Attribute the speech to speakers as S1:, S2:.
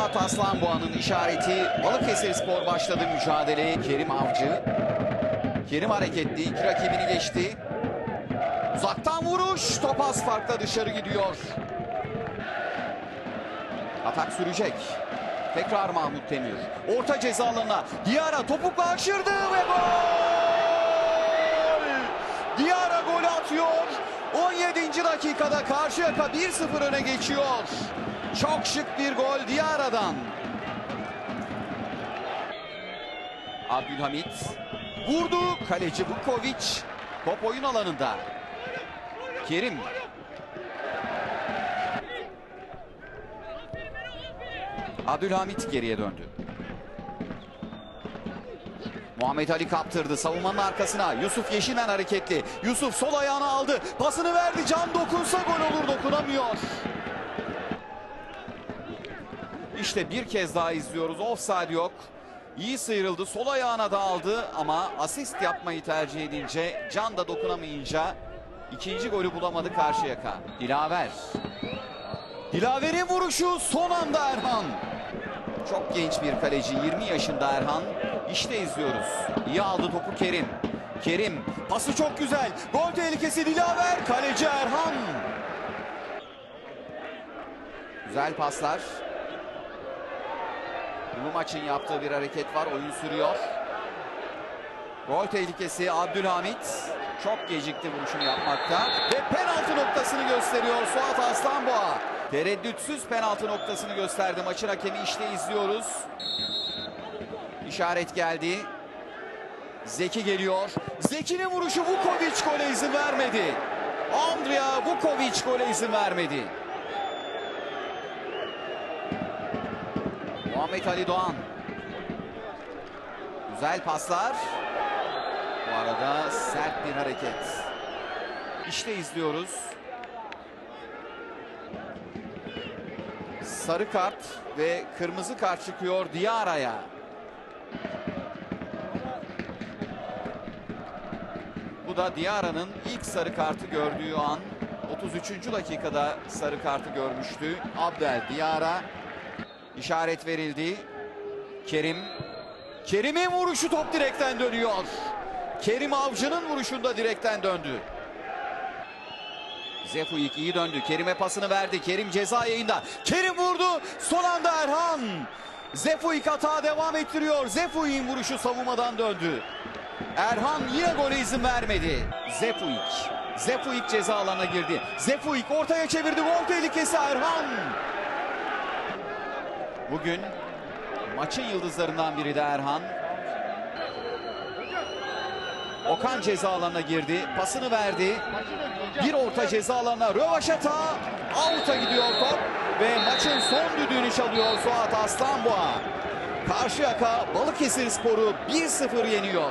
S1: Suat Aslanboğa'nın işareti. Balıkesir Spor başladı mücadeleye. Kerim Avcı. Kerim hareketli. iki rakibini geçti. Uzaktan vuruş. Top az farkla dışarı gidiyor. Atak sürecek. Tekrar Mahmut Demir. Orta ceza alanına. Diara topukla aşırdı ve gol! Diara gol atıyor. 17. dakikada Karşıyaka 1-0 öne geçiyor. Çok şık bir gol Diara'dan. Abdülhamit vurdu. Kaleci Vukovic. Top oyun alanında. Kerim Abdülhamit geriye döndü. Muhammed Ali kaptırdı savunmanın arkasına. Yusuf Yeşinen hareketli. Yusuf sol ayağını aldı. Pasını verdi. Can dokunsa gol olur dokunamıyor. İşte bir kez daha izliyoruz. Offside yok. İyi sıyrıldı. Sol ayağına da aldı ama asist yapmayı tercih edince Can da dokunamayınca ikinci golü bulamadı Karşıyaka. Dilaver. Dilaver'in vuruşu son anda Erhan. Çok genç bir kaleci 20 yaşında Erhan. İşte izliyoruz. İyi aldı topu Kerim. Kerim pası çok güzel. Gol tehlikesi Dilaver. Kaleci Erhan. Güzel paslar. Bu maçın yaptığı bir hareket var. Oyun sürüyor. Gol tehlikesi Abdülhamit. Çok gecikti vuruşunu yapmakta. Ve penaltı noktasını gösteriyor Suat Aslanboğa. Tereddütsüz penaltı noktasını gösterdi. Maçın hakemi işte izliyoruz. İşaret geldi. Zeki geliyor. Zeki'nin vuruşu Vukovic gole izin vermedi. Andrea Vukovic gole izin vermedi. Muhammed Ali Doğan. Güzel paslar. Bu arada sert bir hareket. İşte izliyoruz. Sarı kart ve kırmızı kart çıkıyor Diara'ya. Bu da Diara'nın ilk sarı kartı gördüğü an 33. dakikada sarı kartı görmüştü. Abdel Diara işaret verildi. Kerim Kerim'in vuruşu top direkten dönüyor. Kerim Avcı'nın vuruşunda direkten döndü. Zefuik iyi döndü. Kerim'e pasını verdi. Kerim ceza yayında. Kerim vurdu. Son anda Erhan. Zefuik hata devam ettiriyor. Zefuik'in vuruşu savunmadan döndü. Erhan yine gole izin vermedi. Zefuik. Zefuik ceza alanına girdi. Zefuik ortaya çevirdi. Gol tehlikesi Erhan. Bugün maçın yıldızlarından biri de Erhan. Okan ceza alanına girdi. Pasını verdi. Bir orta ceza alanına rövaşata. Out'a gidiyor top. Ve maçın son düdüğünü çalıyor Suat Aslanboğa. Karşıyaka Balıkesir Sporu 1-0 yeniyor.